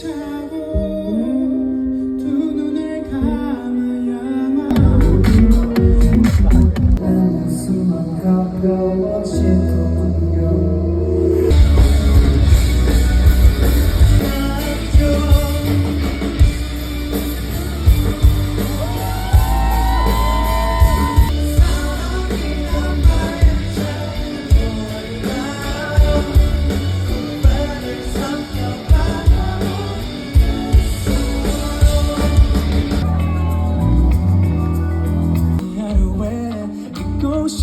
turn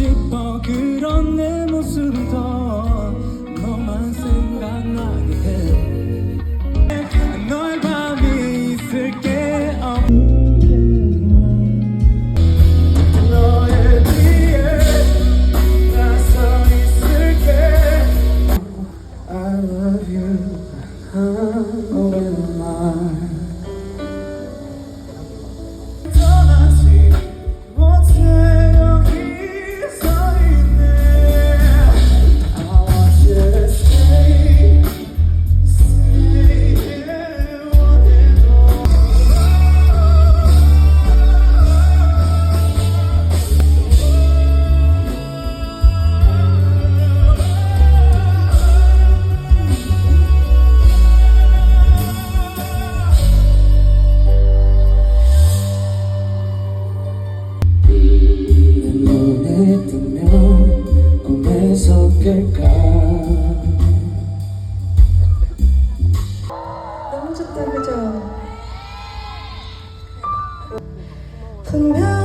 싶어 그런 내 모습은 더 너만 생각나게 해널 밤이 있을게. 너의 뒤에 나서 있을게. I love you. 약속할까 너무 좋다 그죠? 분명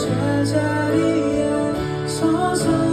제자리에 서서